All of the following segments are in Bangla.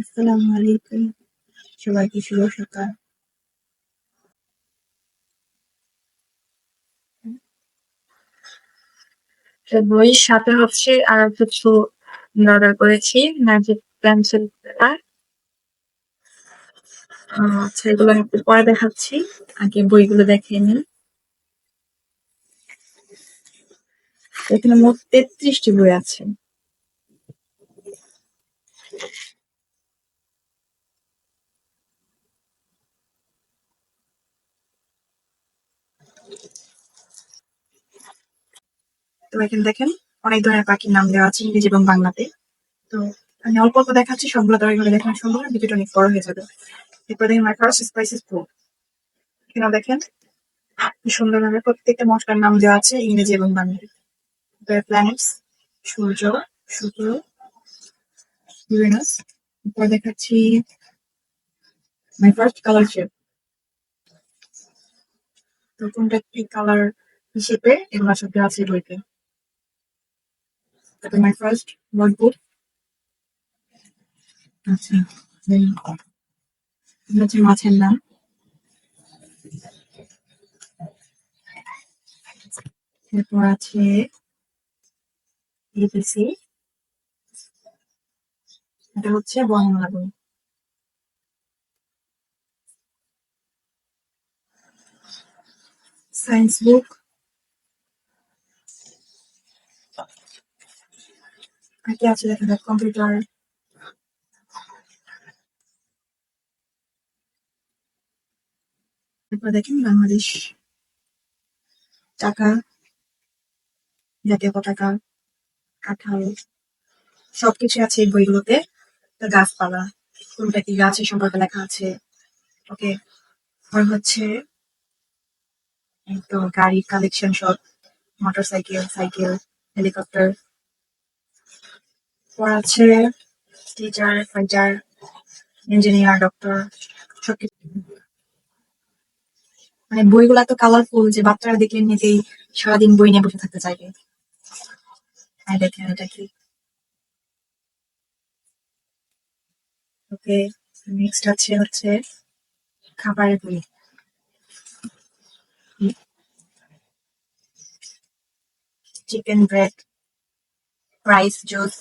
আসসালামু আলাইকুম। সবাইকে শুভ সকাল। তো বই সাথে হচ্ছে আর কিছু অর্ডার করেছি ম্যাজিক পেন্সিল আর আচ্ছা একটু পরে দেখাচ্ছি। আগে বইগুলো দেখে নিই। এখানে মোট তেত্রিশটি বই আছে। তো এখানে দেখেন অনেক ধরনের পাখির নাম দেওয়া আছে, ইংরেজি এবং বাংলাতে। তো আমি অল্প অল্প দেখাচ্ছি, সবগুলো দয়া করে দেখানো সম্ভব ভিডিওটা অনেক বড় হয়ে যাবে। এরপর দেখেন মাই ফার্স্ট স্পাইসিস ফুড এখানে দেখেন সুন্দরভাবে প্রত্যেকটা মশলার নাম দেওয়া আছে, ইংরেজি এবং বাংলাতে। প্ল্যানেটস সূর্য, শুক্র, ইউরেনাস। এরপর দেখাচ্ছি মাই ফার্স্ট কালার শেপ তো কোনটা কি কালার হিসেবে এগুলো সব দেওয়া আছে বইতে। তারপর মাই ফার্স্ট নোটবুক আচ্ছা then এটা হচ্ছে মাছের নাম। এরপর আছে এটা হচ্ছে বর্ণমালা বই সায়েন্স বুক কি আছে, দেখা যাক কম্পিউটার এরপর দেখেন বাংলাদেশ। টাকা, জাতীয় পতাকা, কাঁঠাল, সবকিছু আছে এই বইগুলোতে। গাছপালা, কোনটা কি গাছের সম্পর্কে লেখা আছে? ওকে, আর হচ্ছে তো গাড়ির কালেকশন সব মোটর সাইকেল সাইকেল হেলিকপ্টার পর আছে টিচার ফাইটার ইঞ্জিনিয়ার ডক্টর সবকিছু মানে বইগুলা তো কালারফুল যে বাচ্চারা দেখলে এমনিতেই সারাদিন বই নিয়ে বসে থাকতে চাইবে। হ্যাঁ দেখেন এটা কি। ওকে নেক্সট আছে হচ্ছে খাবারের বই। Chicken bread rice juice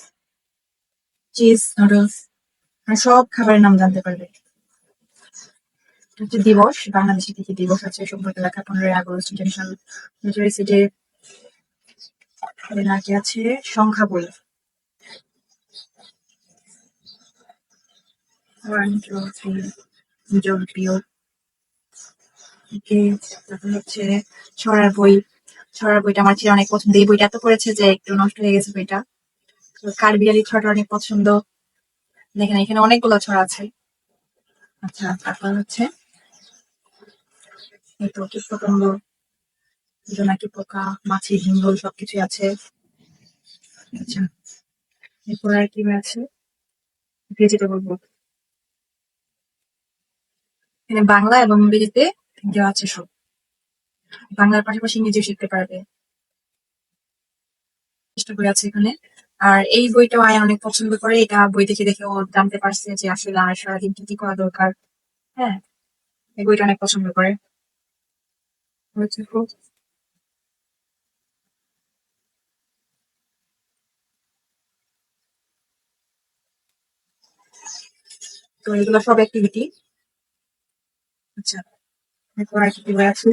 cheese noodles মানে সব খাবারের নাম জানতে পারবে। হচ্ছে দিবস, বাংলাদেশে কি কি দিবস আছে সম্পর্কে লেখা, পনেরোই আগস্ট ইন্টারন্যাশনাল লিটারেসি ডে আর কি আছে সংখ্যা বই। ওয়ান থ্রি তারপর হচ্ছে ছড়ার বই। ছড়ার বইটা আমার ছিল অনেক পছন্দ, এই বইটা এত পড়েছে যে একটু নষ্ট হয়ে গেছে বইটা। কারবিয়ালি ছড়াটা অনেক পছন্দ। দেখেন, এখানে অনেকগুলো ছড়া আছে। আচ্ছা তারপর হচ্ছে এই তো কীট জোনাকি পোকা, মাছি ঝিঙ্গল সবকিছুই আছে। আচ্ছা এরপর আর কি আছে? ভেজিটেবল বুক এখানে বাংলা এবং ইংরেজিতে দেওয়া আছে সব। বাংলার পাশাপাশি ইংরেজিও শিখতে পারবে। চেষ্টা করে আছে এখানে। আর এই বইটাও আয় অনেক পছন্দ করে। এটা বই দেখে দেখে ও জানতে পারছে যে আসলে আর সারাদিন কি কি করা দরকার। হ্যাঁ এই বইটা অনেক পছন্দ করে। তো এগুলো সব অ্যাক্টিভিটি আচ্ছা এরপর আর কি কি বই আছে?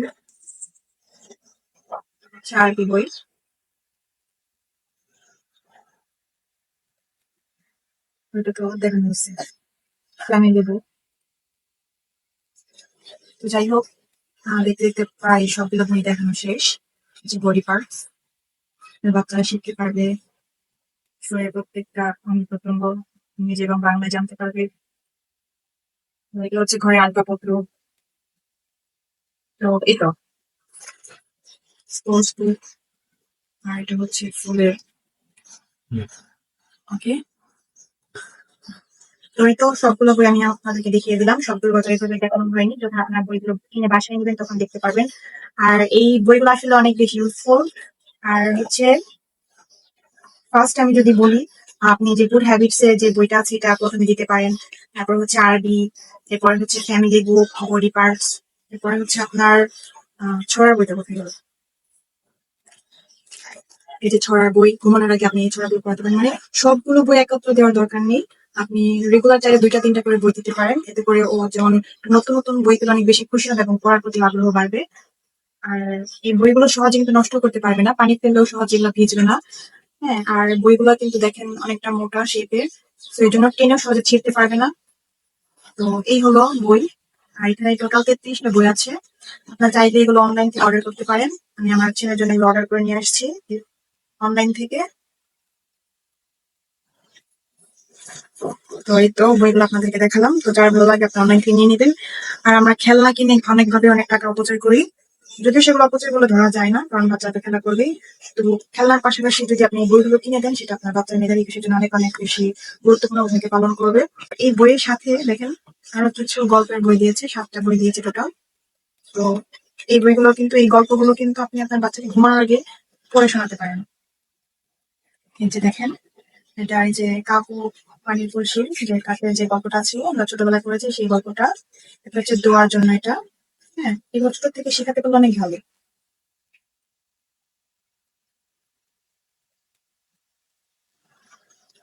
হচ্ছে আরবি বই? ওইটা তো দেখানো হচ্ছে ফ্যামিলি বুক তো যাই হোক দেখতে দেখতে প্রায় সবগুলো বই দেখানো শেষ। যে বডি পার্টস বাচ্চারা শিখতে পারবে শরীরের প্রত্যেকটা অঙ্গ প্রত্যঙ্গ ইংরেজি এবং বাংলায় জানতে পারবে। এগুলো হচ্ছে ঘরে আসবাবপত্র। তো এই তো। স্পোর্টস বুক আর এটা হচ্ছে ফুলের। ওকে এই তো সবগুলো বই আমি আপনাদেরকে দেখিয়ে দিলাম। সবগুলো বছর এইভাবে দেখানো হয়নি। যখন আপনার বইগুলো কিনে বাসায় নেবেন, তখন দেখতে পারবেন। আর এই বইগুলো আসলে অনেক বেশি ইউজফুল আর হচ্ছে ফার্স্ট আমি যদি বলি, আপনি যে গুড হ্যাবিটস এর যে বইটা আছে, এটা প্রথমে দিতে পারেন। তারপর হচ্ছে আরবি এরপর হচ্ছে ফ্যামিলি বুক বডি পার্টস এরপরে হচ্ছে আপনার ছড়ার বইটা কোথায় গেল এই যে ছড়ার বই, ঘুমানোর আগে আপনি এই ছড়ার বই পড়াতে পারেন। মানে সবগুলো বই একত্র দেওয়ার দরকার নেই। আপনি রেগুলার চাইলে দুইটা, তিনটা করে বই দিতে পারেন। এতে করে ও যেমন নতুন নতুন বই পেলে অনেক বেশি খুশি হবে এবং পড়ার প্রতি আগ্রহ বাড়বে। আর এই বইগুলো সহজে কিন্তু নষ্ট করতে পারবে না, পানি ফেললেও সহজে এগুলো ভিজবে না। হ্যাঁ আর বইগুলো কিন্তু দেখেন অনেকটা মোটা শেপের তো এই জন্য টেনেও সহজে ছিঁড়তে পারবে না। তো এই হলো বই। আর এখানে টোটাল তেত্রিশটা বই আছে। আপনার চাইলে এগুলো অনলাইন থেকে অর্ডার করতে পারেন। আমি আমার ছেলের জন্য এগুলো অর্ডার করে নিয়ে আসছি। অনলাইন থেকে। তো এই তো বইগুলো আপনাদেরকে দেখালাম। তো যার ভালো লাগে আপনি অনলাইন থেকে নিয়ে নেবেন। আর আমরা খেলনা কিনে অনেকভাবে অনেক টাকা অপচয় করি। যদিও সেগুলো অপচয় বলে ধরা যায় না, কারণ বাচ্চাটা খেলা করবেই। তো খেলনার পাশাপাশি যদি আপনি বইগুলো কিনে দেন, সেটা আপনার বাচ্চার মেধাবী বিকাশের জন্য অনেক অনেক বেশি গুরুত্বপূর্ণ ভূমিকা পালন করবে। এই বইয়ের সাথে দেখেন, আরও কিছু গল্পের বই দিয়েছে, সাতটা বই দিয়েছে টোটাল তো এই বইগুলো কিন্তু, এই গল্পগুলো কিন্তু আপনি আপনার বাচ্চাকে ঘুমানোর আগে পড়ে শোনাতে পারেন। যে দেখেন এটা এই যে কাকু পানির কলসি যে কাকের যে গল্পটা আছে আমরা ছোটবেলায় পড়েছি সেই গল্পটা। এটা হচ্ছে দোয়ার জন্য এটা। হ্যাঁ এই গল্পটা থেকে শেখাতে পারলে অনেক ভালো।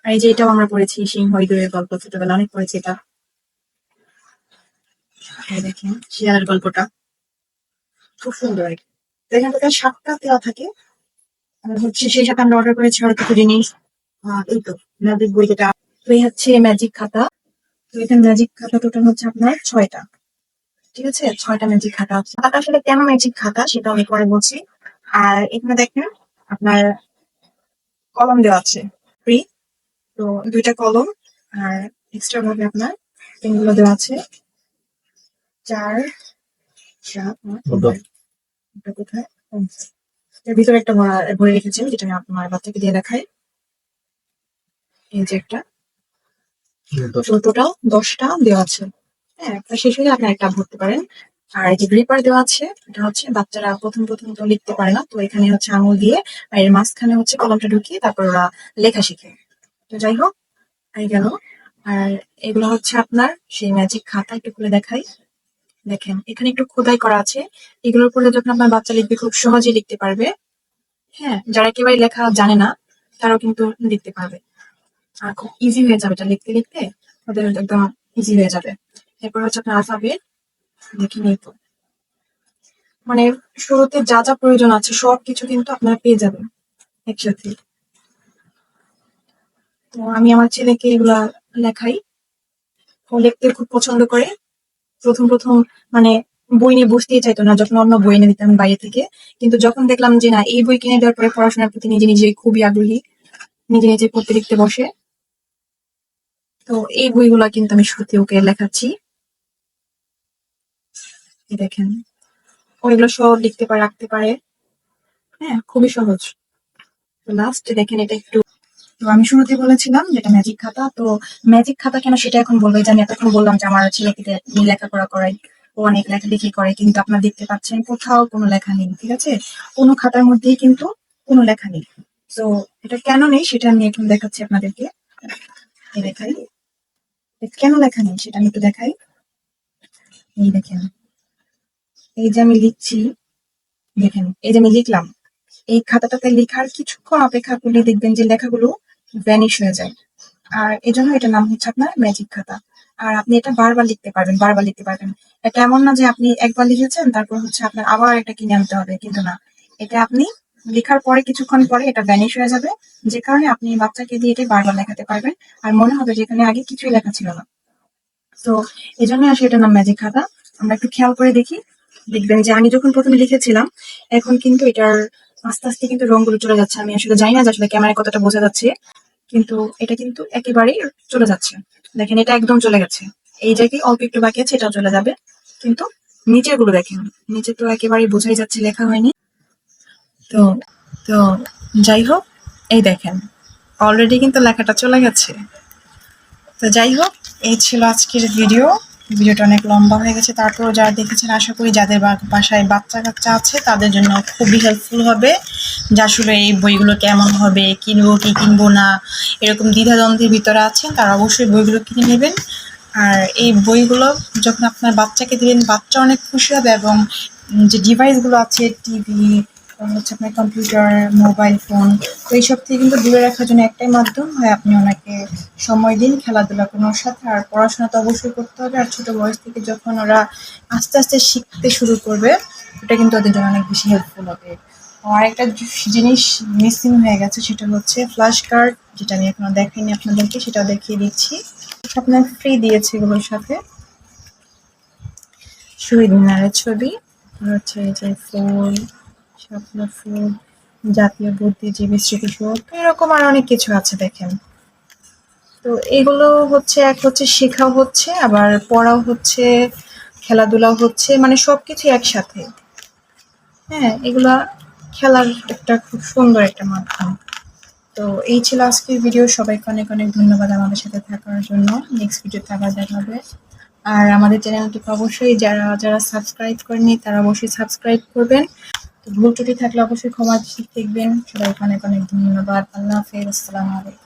এই যে এটাও আমরা পড়েছি সিংহ ইঁদুরের গল্প ছোটবেলা অনেক পড়েছি এটা। এই দেখেন, শিয়ালের গল্পটা। খুব সুন্দর এখানে টোটাল সাতটা দেওয়া থাকে। হচ্ছে সেই সাথে আমরা অর্ডার করেছি আরও কিছু জিনিস। এই তো ম্যাজিক বই যেটা এই হচ্ছে ম্যাজিক খাতা। তো এটা ম্যাজিক খাতা টোটাল হচ্ছে আপনার ছয়টা। ঠিক আছে? ছয়টা ম্যাজিক খাতা আছে। খাতা আসলে কেন ম্যাজিক খাতা সেটা আমি পরে বলছি। আর এখানে দেখেন আপনার কলম দেওয়া আছে। ফ্রি তো দুইটা কলম আর এক্সট্রা ভাবে আপনার পেনগুলো দেওয়া আছে। চার সাত কোথায়? এর ভিতরে একটা ভরা ভরে রেখেছেন যেটা আমি আপনার বাচ্চাকে দিয়ে দেখাই। এই যে একটা। তো টোটাল দশটা দেওয়া আছে। হ্যাঁ একটা শেষ হলে আপনি একটা ভরতে পারেন। আর এই যে গ্রিপার দেওয়া আছে এটা হচ্ছে বাচ্চারা প্রথম প্রথম তো লিখতে পারে না। তো এখানে হচ্ছে আঙুল দিয়ে আর এর মাঝখানে হচ্ছে কলমটা ঢুকিয়ে তারপর ওরা লেখা শিখে। তো যাই হোক এই গেল। আর এগুলো হচ্ছে আপনার সেই ম্যাজিক খাতা একটু খুলে দেখাই। দেখেন এখানে একটু খোদাই করা আছে। এগুলোর পরে যখন আপনার বাচ্চা লিখবে খুব সহজে লিখতে পারবে। হ্যাঁ যারা একেবারে লেখা জানে না তারাও কিন্তু লিখতে পারবে। আর খুব ইজি হয়ে যাবে এটা লিখতে লিখতে। ওদের একদম ইজি হয়ে যাবে। এরপর হচ্ছে আপনার আলফাবেট দেখে নিই তো। মানে শুরুতে যা যা প্রয়োজন আছে সব কিছু কিন্তু আপনারা পেয়ে যাবেন একসাথে। তো আমি আমার ছেলেকে এগুলা লেখাই। ও লিখতে খুব পছন্দ করে। প্রথম প্রথম মানে বই নিয়ে বসতেই চাইতো না, যখন অন্য বই এনে দিতাম বাইরে থেকে। কিন্তু যখন দেখলাম যে না, এই বই কিনে দেওয়ার পরে পড়াশোনার প্রতি নিজে নিজে খুবই আগ্রহী। নিজে নিজে পড়তে লিখতে বসে। তো এই বইগুলা কিন্তু আমি শুরুতে ওকে লেখাচ্ছি। দেখেন ও এগুলো সব লিখতে পারে, রাখতে পারে। হ্যাঁ খুবই সহজ। লাস্ট দেখেন, এটা একটু তো আমি শুরুতে বলেছিলাম যেটা ম্যাজিক খাতা। তো ম্যাজিক খাতা কেন সেটা এখন বলব? যে আমি এতক্ষণ বললাম যে আমার ছেলেকে লেখাপড়া করাই ও অনেক লেখালেখি করে, কিন্তু আপনারা দেখতে পাচ্ছেন কোথাও কোনো লেখা নেই, ঠিক আছে? কোনো খাতার মধ্যেই কিন্তু কোনো লেখা নেই। তো এটা কেন নেই সেটা আমি এখন দেখাচ্ছি আপনাদেরকে। দেখাই। কেন লেখা নেই সেটা আমি একটু দেখাই। এই দেখেন, এই যে আমি লিখছি, দেখেন, এই যে আমি লিখলাম, এই খাতাটাতে লেখার কিছুক্ষণ অপেক্ষা করলে দেখবেন যে লেখাগুলো ভ্যানিশ হয়ে যায়। আর এই জন্য এটার নাম হচ্ছে আপনার ম্যাজিক খাতা। আর আপনি এটা বারবার লিখতে পারবেন, বারবার লিখতে পারবেন। এটা এমন না যে আপনি একবার লিখেছেন, তারপর হচ্ছে আপনার আবার এটা কিনে আনতে হবে, কিন্তু না। এটা আপনি লেখার পরে, কিছুক্ষণ পরে এটা ভ্যানিশ হয়ে যাবে। যে কারণে আপনি বাচ্চাকে দিয়ে এটা বারবার লেখাতে পারবেন। আর মনে হবে যে এখানে আগে কিছুই লেখা ছিল না। তো এই জন্য আসলে এটার নাম ম্যাজিক খাতা। আমরা একটু খেয়াল করে দেখি। দেখবেন যে আমি যখন প্রথমে লিখেছিলাম, এখন কিন্তু এটার আস্তে আস্তে কিন্তু রংগুলো চলে যাচ্ছে। আমি আসলে জানি না যে আসলে ক্যামেরায় কতটা বোঝা যাচ্ছে, কিন্তু এটা কিন্তু একেবারেই চলে যাচ্ছে। দেখেন, এটা একদম চলে গেছে। এই জায়গায় অল্প একটু বাকি আছে, এটাও চলে যাবে। কিন্তু নিচেরগুলো দেখেন নিচে তো একেবারেই বোঝাই যাচ্ছে, লেখা হয়নি। তো তো, যাই হোক, এই দেখেন অলরেডি কিন্তু লেখাটা চলে গেছে। তো যাই হোক, এই ছিল আজকের ভিডিও ভিডিওটা অনেক লম্বা হয়ে গেছে, তারপরও যারা দেখেছেন, আশা করি যাদের বাসায় বাচ্চা কাচ্চা আছে, তাদের জন্য খুবই হেল্পফুল হবে। যে আসলে এই বইগুলো কেমন হবে, কিনবো কি কিনবো না, এরকম দ্বিধাদ্বন্দ্বের ভিতরে আছেন, তারা অবশ্যই বইগুলো কিনে নেবেন। আর এই বইগুলো যখন আপনার বাচ্চাকে দিবেন, বাচ্চা অনেক খুশি হবে এবং যে ডিভাইসগুলো আছে টিভি হচ্ছে আপনার কম্পিউটার মোবাইল ফোন তো এইসব থেকে কিন্তু দূরে রাখার জন্য একটাই মাধ্যম হয় আপনি ওনাকে সময় দিন, খেলাধুলা কোনো সাথে। আর পড়াশোনা তো অবশ্যই করতে হবে। আর ছোট বয়স থেকে যখন ওরা আস্তে আস্তে শিখতে শুরু করবে, ওটা কিন্তু ওদের জন্য অনেক বেশি হেল্পফুল হবে। আর একটা জিনিস মিসিং হয়ে গেছে সেটা হচ্ছে ফ্ল্যাশ কার্ড যেটা আমি এখনও দেখাইনি আপনাদেরকে সেটা দেখিয়ে দিচ্ছি। আপনার ফ্রি দিয়েছে এগুলোর সাথে। শহীদ মিনারের ছবি। হচ্ছে এই যে ফুল শাপলা ফুল জাতীয় বুদ্ধিজীবী স্মৃতিসৌধ এরকম আর অনেক কিছু আছে দেখেন। তো এগুলো হচ্ছে, এক হচ্ছে শেখাও হচ্ছে, আবার পড়াও হচ্ছে, খেলাধুলাও হচ্ছে মানে সবকিছু একসাথে। হ্যাঁ এগুলা খেলার একটা খুব সুন্দর একটা মাধ্যম। তো এই ছিল আজকের ভিডিও। সবাইকে অনেক অনেক ধন্যবাদ আমাদের সাথে থাকার জন্য। নেক্সট ভিডিওতে আবার দেখা হবে। আর আমাদের চ্যানেলটিকে অবশ্যই যারা যারা সাবস্ক্রাইব করেনি তারা অবশ্যই সাবস্ক্রাইব করবেন। ভুল ত্রুটি থাকলে অবশ্যই ক্ষমা দেখবেন। সবাইকে অনেক অনেক ধন্যবাদ। আল্লাহ হাফেজ। আসসালামু আলাইকুম।